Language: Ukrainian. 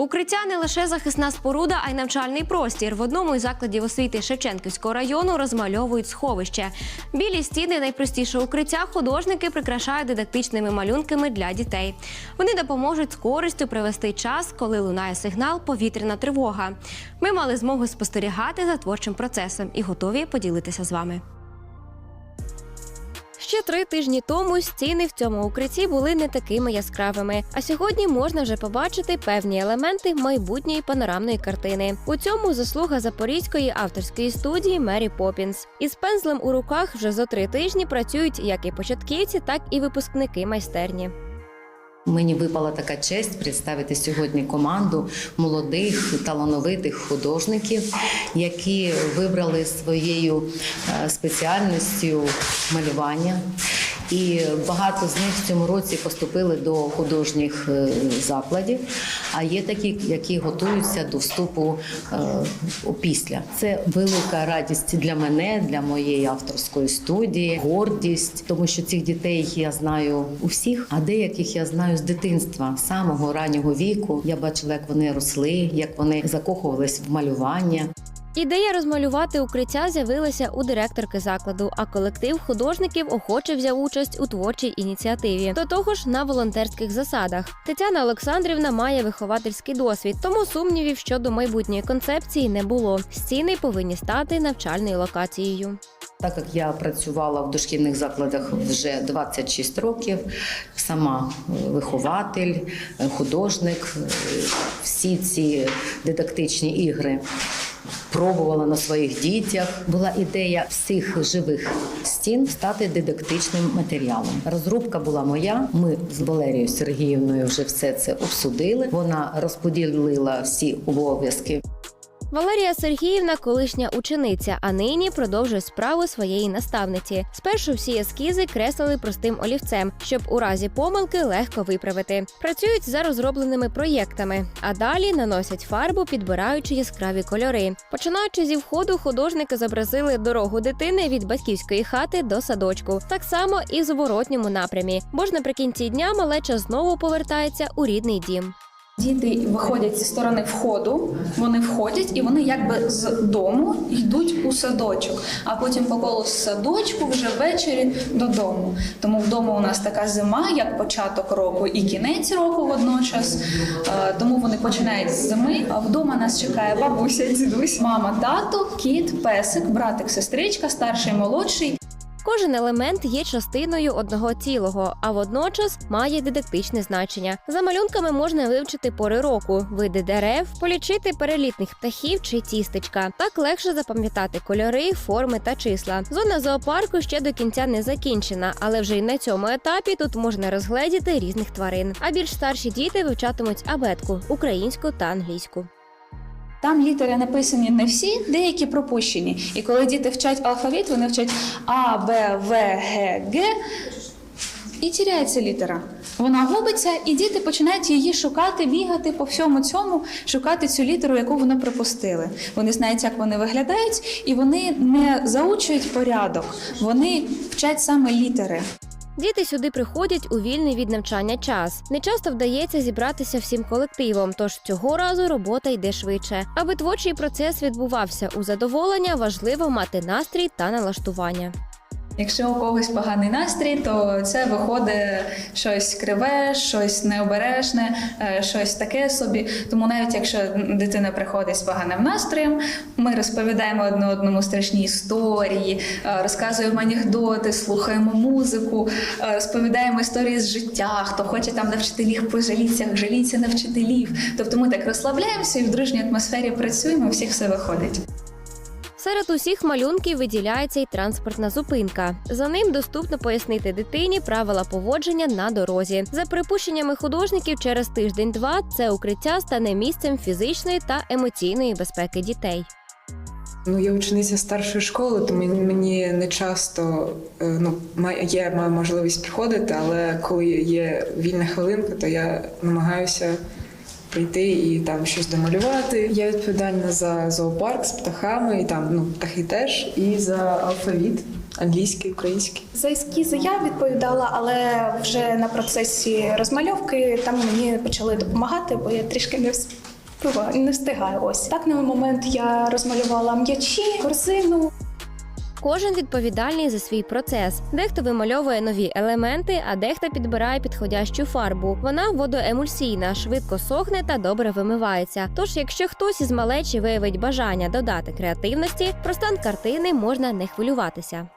Укриття не лише захисна споруда, а й навчальний простір. В одному із закладів освіти Шевченківського району розмальовують сховище. Білі стіни найпростіше укриття художники прикрашають дидактичними малюнками для дітей. Вони допоможуть з користю привести час, коли лунає сигнал повітряна тривога. Ми мали змогу спостерігати за творчим процесом і готові поділитися з вами. Ще три тижні тому стіни в цьому укритті були не такими яскравими. А сьогодні можна вже побачити певні елементи майбутньої панорамної картини. У цьому заслуга запорізької авторської студії Мері Попінс. Із пензлем у руках вже за три тижні працюють як і початківці, так і випускники майстерні. Мені випала така честь представити сьогодні команду молодих талановитих художників, які вибрали своєю е, спеціальністю малювання. І багато з них в цьому році поступили до художніх е, закладів. А є такі, які готуються до вступу е, після. Це велика радість для мене, для моєї авторської студії, гордість, тому що цих дітей я знаю усіх, а деяких я знаю з дитинства, самого раннього віку. Я бачила, як вони росли, як вони закохувались в малювання. Ідея розмалювати укриття з'явилася у директорки закладу, а колектив художників охоче взяв участь у творчій ініціативі. До того ж, на волонтерських засадах. Тетяна Олександрівна має виховательський досвід, тому сумнівів щодо майбутньої концепції не було. Стіни повинні стати навчальною локацією. Так як я працювала в дошкільних закладах вже 26 років, сама е, вихователь, е, художник, е, всі ці дидактичні ігри пробувала на своїх дітях. Була ідея всіх живих стін стати дидактичним матеріалом. Розробка була моя. Ми з Валерією Сергіївною вже все це обсудили. Вона розподілила всі обов'язки. Валерія Сергіївна колишня учениця, а нині продовжує справу своєї наставниці. Спершу всі ескізи креслили простим олівцем, щоб у разі помилки легко виправити. Працюють за розробленими проєктами, а далі наносять фарбу, підбираючи яскраві кольори. Починаючи зі входу, художники зобразили дорогу дитини від батьківської хати до садочку, так само і в зворотньому напрямі. Бо ж наприкінці дня малеча знову повертається у рідний дім. Діти виходять зі сторони входу, вони входять і вони якби з дому йдуть у садочок, а потім по колу з садочку вже ввечері додому. Тому вдома у нас така зима, як початок року і кінець року водночас. Е, Тому вони починають з зими. А вдома нас чекає бабуся, дідусь, мама, тато, кіт, песик, братик, сестричка, старший, молодший. Кожен елемент є частиною одного цілого, а водночас має дидактичне значення. За малюнками можна вивчити пори року, види дерев, полічити перелітних птахів чи тістечка. Так легше запам'ятати кольори, форми та числа. Зона зоопарку ще до кінця не закінчена, але вже й на цьому етапі тут можна розгледіти різних тварин. А більш старші діти вивчатимуть абетку українську та англійську. Там літери написані не всі, деякі пропущені. І коли діти вчать алфавіт, вони вчать А, Б, В, Г, Г. І тіряється літера. Вона губиться, і діти починають її шукати, бігати по всьому цьому, шукати цю літеру, яку вони пропустили. Вони знають, як вони виглядають, і вони не заучують порядок, вони вчать саме літери. Діти сюди приходять у вільний від навчання час. Не часто вдається зібратися всім колективом, тож цього разу робота йде швидше. Аби творчий процес відбувався у задоволення, важливо мати настрій та налаштування. Якщо у когось поганий настрій, то це виходить щось криве, щось необережне, е, щось таке собі. Тому навіть якщо дитина приходить з поганим настроєм, ми розповідаємо одне одному страшні історії, е, розказуємо анекдоти, слухаємо музику, е, розповідаємо історії з життя. Хто хоче там на вчителів пожаліться, жаліться на вчителів. Тобто ми так розслабляємося і в дружній атмосфері працюємо, у всіх все виходить. Серед усіх малюнків виділяється й транспортна зупинка. За ним доступно пояснити дитині правила поводження на дорозі. За припущеннями художників, через тиждень-два це укриття стане місцем фізичної та емоційної безпеки дітей. Ну, я учениця старшої школи, то мені, не часто е, ну, є маю можливість приходити, але коли є вільна хвилинка, то я намагаюся прийти і там щось домалювати. Я відповідальна за зоопарк з птахами, і там ну, птахи теж, і за алфавіт англійський, український. За ескізи я відповідала, але вже на процесі розмальовки там мені почали допомагати, бо я трішки не вс- Буває, не встигаю ось. Так на момент я розмалювала м'ячі, корзину. Кожен відповідальний за свій процес. Дехто вимальовує нові елементи, а дехто підбирає підходящу фарбу. Вона водоемульсійна, швидко сохне та добре вимивається. Тож, якщо хтось із малечі виявить бажання додати креативності, про стан картини можна не хвилюватися.